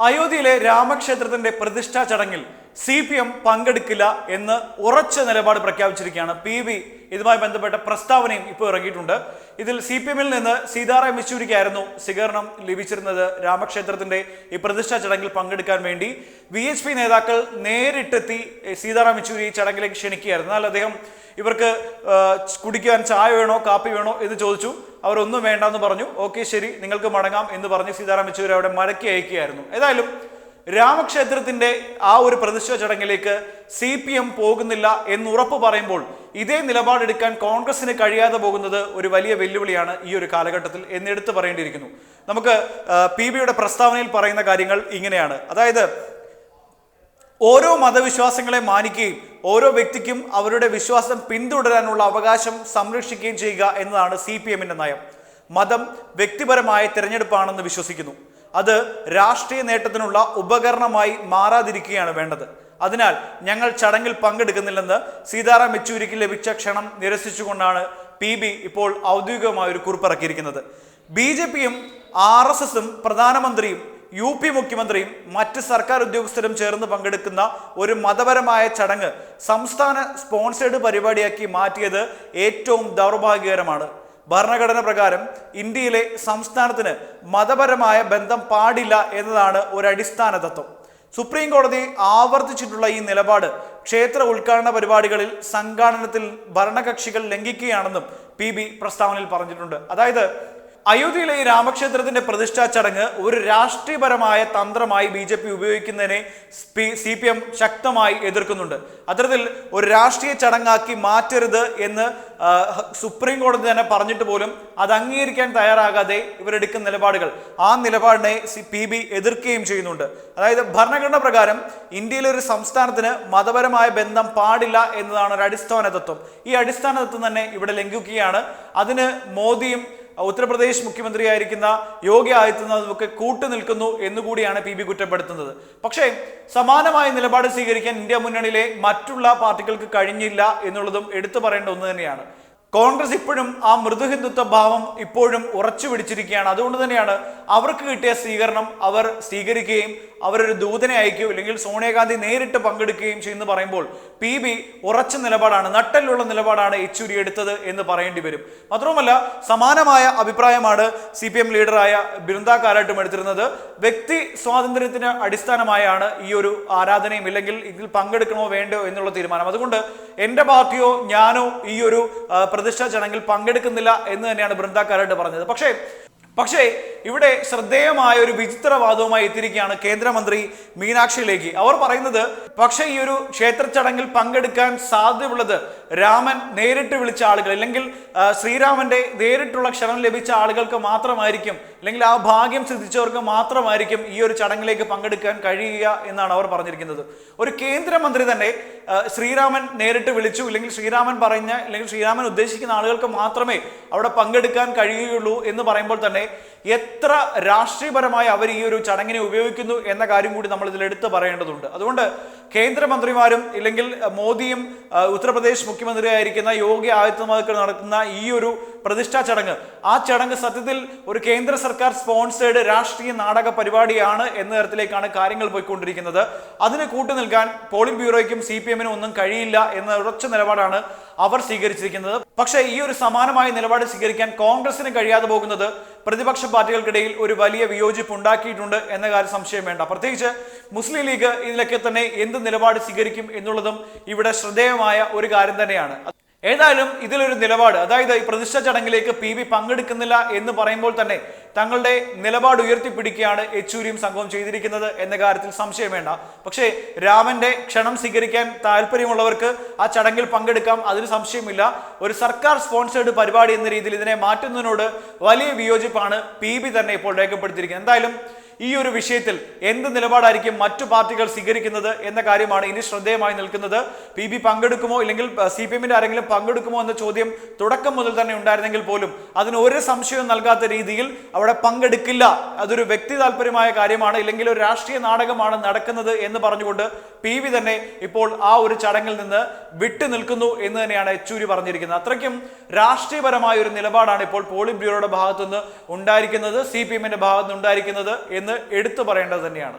അയോധ്യയിലെ രാമക്ഷേത്രത്തിന്റെ പ്രതിഷ്ഠാ ചടങ്ങിൽ സി പി എം പങ്കെടുക്കില്ല എന്ന് ഉറച്ച നിലപാട് പ്രഖ്യാപിച്ചിരിക്കുകയാണ്. പി ബി ഇതുമായി ബന്ധപ്പെട്ട പ്രസ്താവനയും ഇപ്പോൾ ഇറങ്ങിയിട്ടുണ്ട്. ഇതിൽ സി പി എമ്മിൽ നിന്ന് സീതാറാം യെച്ചൂരിക്കായിരുന്നു സ്വീകരണം ലഭിച്ചിരുന്നത്. രാമക്ഷേത്രത്തിന്റെ ഈ പ്രതിഷ്ഠാ ചടങ്ങിൽ പങ്കെടുക്കാൻ വേണ്ടി വി എച്ച് പി നേതാക്കൾ നേരിട്ടെത്തി സീതാറാം യെച്ചൂരി ചടങ്ങിലേക്ക് ക്ഷണിക്കുകയായിരുന്നു. എന്നാൽ അദ്ദേഹം ഇവർക്ക് കുടിക്കാൻ ചായ വേണോ കാപ്പി വേണോ എന്ന് ചോദിച്ചു. അവരൊന്നും വേണ്ടെന്ന് പറഞ്ഞു. ഓക്കെ ശരി നിങ്ങൾക്ക് മടങ്ങാം എന്ന് പറഞ്ഞ് സീതാറാം യെച്ചൂരി അവിടെ മടക്കി അയക്കുകയായിരുന്നു. ഏതായാലും രാമക്ഷേത്രത്തിന്റെ ആ ഒരു പ്രതിഷ്ഠ ചടങ്ങിലേക്ക് സി പി എം പോകുന്നില്ല എന്ന് ഉറപ്പ് പറയുമ്പോൾ ഇതേ നിലപാടെടുക്കാൻ കോൺഗ്രസിന് കഴിയാതെ പോകുന്നത് ഒരു വലിയ വെല്ലുവിളിയാണ് ഈ ഒരു കാലഘട്ടത്തിൽ എന്നെടുത്ത് പറയേണ്ടിയിരിക്കുന്നു. നമുക്ക് പി ബിയുടെ പ്രസ്താവനയിൽ പറയുന്ന കാര്യങ്ങൾ ഇങ്ങനെയാണ്. അതായത് ഓരോ മതവിശ്വാസങ്ങളെ മാനിക്കുകയും ഓരോ വ്യക്തിക്കും അവരുടെ വിശ്വാസം പിന്തുടരാനുള്ള അവകാശം സംരക്ഷിക്കുകയും ചെയ്യുക എന്നതാണ് സി പി നയം. മതം വ്യക്തിപരമായ തിരഞ്ഞെടുപ്പാണെന്ന് വിശ്വസിക്കുന്നു. അത് രാഷ്ട്രീയ നേട്ടത്തിനുള്ള ഉപകരണമായി മാറാതിരിക്കുകയാണ് വേണ്ടത്. അതിനാൽ ഞങ്ങൾ ചടങ്ങിൽ പങ്കെടുക്കുന്നില്ലെന്ന് സീതാറാം യെച്ചൂരിക്ക് ലഭിച്ച ക്ഷണം നിരസിച്ചുകൊണ്ടാണ് പി ബി ഇപ്പോൾ ഔദ്യോഗികമായ ഒരു കുറിപ്പിറക്കിയിരിക്കുന്നത്. ബി ജെ പിയും ആർ എസ് എസും പ്രധാനമന്ത്രിയും യു പി മുഖ്യമന്ത്രിയും മറ്റ് സർക്കാർ ഉദ്യോഗസ്ഥരും ചേർന്ന് പങ്കെടുക്കുന്ന ഒരു മതപരമായ ചടങ്ങ് സംസ്ഥാന സ്പോൺസേഡ് പരിപാടിയാക്കി മാറ്റിയത് ഏറ്റവും ദൗർഭാഗ്യകരമാണ്. ഭരണഘടന പ്രകാരം ഇന്ത്യയിലെ സംസ്ഥാനത്തിന് മതപരമായ ബന്ധം പാടില്ല എന്നതാണ് ഒരു അടിസ്ഥാന തത്വം. സുപ്രീം കോടതി ആവർത്തിച്ചിട്ടുള്ള ഈ നിലപാട് ക്ഷേത്ര ഉദ്ഘാടന പരിപാടികളിൽ സംഘാടനത്തിൽ ഭരണകക്ഷികൾ ലംഘിക്കുകയാണെന്നും പി ബി പ്രസ്താവനയിൽ പറഞ്ഞിട്ടുണ്ട്. അതായത് അയോധ്യയിലെ ഈ രാമക്ഷേത്രത്തിന്റെ പ്രതിഷ്ഠാ ചടങ്ങ് ഒരു രാഷ്ട്രീയപരമായ തന്ത്രമായി ബി ജെ പി ഉപയോഗിക്കുന്നതിനെ സി പി എം ശക്തമായി എതിർക്കുന്നുണ്ട്. അത്തരത്തിൽ ഒരു രാഷ്ട്രീയ ചടങ്ങാക്കി മാറ്റരുത് എന്ന് സുപ്രീം കോടതി തന്നെ പറഞ്ഞിട്ട് പോലും അത് അംഗീകരിക്കാൻ തയ്യാറാകാതെ ഇവരെടുക്കുന്ന നിലപാടുകൾ. ആ നിലപാടിനെ പി ബി എതിർക്കുകയും ചെയ്യുന്നുണ്ട്. അതായത് ഭരണഘടന പ്രകാരം ഇന്ത്യയിലെ ഒരു സംസ്ഥാനത്തിന് മതപരമായ ബന്ധം പാടില്ല എന്നതാണ് ഒരു അടിസ്ഥാന തത്വം ഈ അടിസ്ഥാന തത്വം തന്നെ ഇവിടെ ലംഘിക്കുകയാണ്. അതിന് മോദിയും ഉത്തർപ്രദേശ് മുഖ്യമന്ത്രിയായിരിക്കുന്ന യോഗി ആദിത്യനാഥുമൊക്കെ കൂട്ടുനിൽക്കുന്നു എന്നുകൂടിയാണ് പി ബി കുറ്റപ്പെടുത്തുന്നത്. പക്ഷേ സമാനമായ നിലപാട് സ്വീകരിക്കാൻ ഇന്ത്യ മുന്നണിയിലെ മറ്റുള്ള പാർട്ടികൾക്ക് കഴിഞ്ഞില്ല എന്നുള്ളതും എടുത്തു പറയേണ്ട ഒന്ന് തന്നെയാണ്. കോൺഗ്രസ് ഇപ്പോഴും ആ മൃദുഹിന്ദുത്വ ഭാവം ഇപ്പോഴും ഉറച്ചു പിടിച്ചിരിക്കുകയാണ്. അതുകൊണ്ട് തന്നെയാണ് അവർക്ക് കിട്ടിയ സ്വീകരണം അവർ സ്വീകരിക്കുകയും അവരൊരു ദൂതനെ അയക്കുകയോ അല്ലെങ്കിൽ സോണിയാഗാന്ധി നേരിട്ട് പങ്കെടുക്കുകയും ചെയ്യുന്നു പറയുമ്പോൾ പി ബി ഉറച്ച നിലപാടാണ് നട്ടലുള്ള നിലപാടാണ് യെച്ചൂരി എടുത്തത് എന്ന് പറയേണ്ടി വരും. മാത്രവുമല്ല സമാനമായ അഭിപ്രായമാണ് സി പി എം ലീഡറായ ബിരുന്ദ കാലാട്ടും എടുത്തിരുന്നത്. വ്യക്തി സ്വാതന്ത്ര്യത്തിന് അടിസ്ഥാനമായാണ് ഈ ഒരു ആരാധനയും ഇല്ലെങ്കിൽ ഇതിൽ പങ്കെടുക്കണമോ വേണ്ടോ എന്നുള്ള തീരുമാനം. അതുകൊണ്ട് എന്റെ പാർട്ടിയോ ഞാനോ ഈ ഒരു പ്രതിഷ്ഠാ ചടങ്ങിൽ പങ്കെടുക്കുന്നില്ല എന്ന് തന്നെയാണ് ബൃന്ദ കാലാട്ട് പറഞ്ഞത്. പക്ഷേ പക്ഷേ ഇവിടെ ശ്രദ്ധേയമായ ഒരു വിചിത്രവാദവുമായി എത്തിയിരിക്കുകയാണ് കേന്ദ്രമന്ത്രി മീനാക്ഷിയിലേക്ക്. അവർ പറയുന്നത് പക്ഷേ ഈ ഒരു ക്ഷേത്ര ചടങ്ങിൽ പങ്കെടുക്കാൻ സാധ്യതയുള്ളത് രാമൻ നേരിട്ട് വിളിച്ച ആളുകൾ അല്ലെങ്കിൽ ശ്രീരാമന്റെ നേരിട്ടുള്ള ക്ഷണം ലഭിച്ച ആളുകൾക്ക് മാത്രമായിരിക്കും അല്ലെങ്കിൽ ആ ഭാഗ്യം സിദ്ധിച്ചവർക്ക് മാത്രമായിരിക്കും ഈ ഒരു ചടങ്ങിലേക്ക് പങ്കെടുക്കാൻ കഴിയുക എന്നാണ് അവർ പറഞ്ഞിരിക്കുന്നത്. ഒരു കേന്ദ്രമന്ത്രി തന്നെ ശ്രീരാമൻ നേരിട്ട് വിളിച്ചു അല്ലെങ്കിൽ ശ്രീരാമൻ പറഞ്ഞ അല്ലെങ്കിൽ ശ്രീരാമൻ ഉദ്ദേശിക്കുന്ന ആളുകൾക്ക് മാത്രമേ അവിടെ പങ്കെടുക്കാൻ കഴിയുകയുള്ളൂ എന്ന് പറയുമ്പോൾ തന്നെ എത്ര രാഷ്ട്രീയപരമായി അവർ ഈ ഒരു ചടങ്ങിനെ ഉപയോഗിക്കുന്നു എന്ന കാര്യം കൂടി നമ്മൾ ഇതിൽ എടുത്ത് പറയേണ്ടതുണ്ട്. അതുകൊണ്ട് കേന്ദ്രമന്ത്രിമാരും ഇല്ലെങ്കിൽ മോദിയും ഉത്തർപ്രദേശ് മുഖ്യമന്ത്രിയായിരിക്കുന്ന യോഗി ആദിത്യനാഥ് നടത്തുന്ന ഈ ഒരു പ്രതിഷ്ഠാ ചടങ്ങ്. ആ ചടങ്ങ് സത്യത്തിൽ ഒരു കേന്ദ്ര സർക്കാർ സ്പോൺസേഡ് രാഷ്ട്രീയ നാടക പരിപാടിയാണ് എന്ന തരത്തിലേക്കാണ് കാര്യങ്ങൾ പോയിക്കൊണ്ടിരിക്കുന്നത്. അതിന് കൂട്ടുനിൽക്കാൻ പോളിംഗ് ബ്യൂറോയ്ക്കും സി പി എമ്മിനും ഒന്നും കഴിയില്ല എന്ന ഉറച്ച നിലപാടാണ് അവർ സ്വീകരിച്ചിരിക്കുന്നത്. പക്ഷേ ഈ ഒരു സമാനമായ നിലപാട് സ്വീകരിക്കാൻ കോൺഗ്രസിന് കഴിയാതെ പോകുന്നത് പ്രതിപക്ഷ പാർട്ടികൾക്കിടയിൽ ഒരു വലിയ വിയോജിപ്പ് ഉണ്ടാക്കിയിട്ടുണ്ട് എന്ന കാര്യം സംശയം വേണ്ട. പ്രത്യേകിച്ച് മുസ്ലിം ലീഗ് ഇതിലൊക്കെ തന്നെ എന്ത് നിലപാട് സ്വീകരിക്കും എന്നുള്ളതും ഇവിടെ ശ്രദ്ധേയമായ ഒരു കാര്യം തന്നെയാണ്. ഏതായാലും ഇതിലൊരു നിലപാട്. അതായത് ഈ പ്രതിഷ്ഠ ചടങ്ങിലേക്ക് പി ബി പങ്കെടുക്കുന്നില്ല എന്ന് പറയുമ്പോൾ തന്നെ തങ്ങളുടെ നിലപാട് ഉയർത്തിപ്പിടിക്കുകയാണ് യെച്ചൂരിയും സംഘവും ചെയ്തിരിക്കുന്നത് എന്ന കാര്യത്തിൽ സംശയം വേണ്ട. പക്ഷേ രാമന്റെ ക്ഷണം സ്വീകരിക്കാൻ താല്പര്യമുള്ളവർക്ക് ആ ചടങ്ങിൽ പങ്കെടുക്കാം അതിന് സംശയമില്ല. ഒരു സർക്കാർ സ്പോൺസേഡ് പരിപാടി എന്ന രീതിയിൽ ഇതിനെ മാറ്റുന്നതിനോട് വലിയ വിയോജിപ്പാണ് പി ബി തന്നെ ഇപ്പോൾ രേഖപ്പെടുത്തിയിരിക്കുന്നത്. എന്തായാലും ഈ ഒരു വിഷയത്തിൽ എന്ത് നിലപാടായിരിക്കും മറ്റു പാർട്ടികൾ സ്വീകരിക്കുന്നത് എന്ന കാര്യമാണ് ഇനി ശ്രദ്ധേയമായി നിൽക്കുന്നത്. പി ബി പങ്കെടുക്കുമോ ഇല്ലെങ്കിൽ സി പി എമ്മിന്റെ ആരെങ്കിലും പങ്കെടുക്കുമോ എന്ന ചോദ്യം തുടക്കം മുതൽ തന്നെ ഉണ്ടായിരുന്നെങ്കിൽ പോലും അതിന് ഒരു സംശയവും നൽകാത്ത രീതിയിൽ അവിടെ പങ്കെടുക്കില്ല. അതൊരു വ്യക്തി താല്പര്യമായ കാര്യമാണ് ഇല്ലെങ്കിൽ ഒരു രാഷ്ട്രീയ നാടകമാണ് നടക്കുന്നത് എന്ന് പറഞ്ഞുകൊണ്ട് പി വി തന്നെ ഇപ്പോൾ ആ ഒരു ചടങ്ങിൽ നിന്ന് വിട്ടു നിൽക്കുന്നു എന്ന് തന്നെയാണ് യെച്ചൂരി പറഞ്ഞിരിക്കുന്നത്. അത്രയ്ക്കും രാഷ്ട്രീയപരമായ ഒരു നിലപാടാണ് ഇപ്പോൾ പോളിംഗ് ബ്യൂറോയുടെ ഭാഗത്തുനിന്ന് ഉണ്ടായിരിക്കുന്നത് സി പി എമ്മിന്റെ ഭാഗത്തുനിന്ന് ഉണ്ടായിരിക്കുന്നത് എന്ന് എടുത്തു പറയേണ്ടത് തന്നെയാണ്.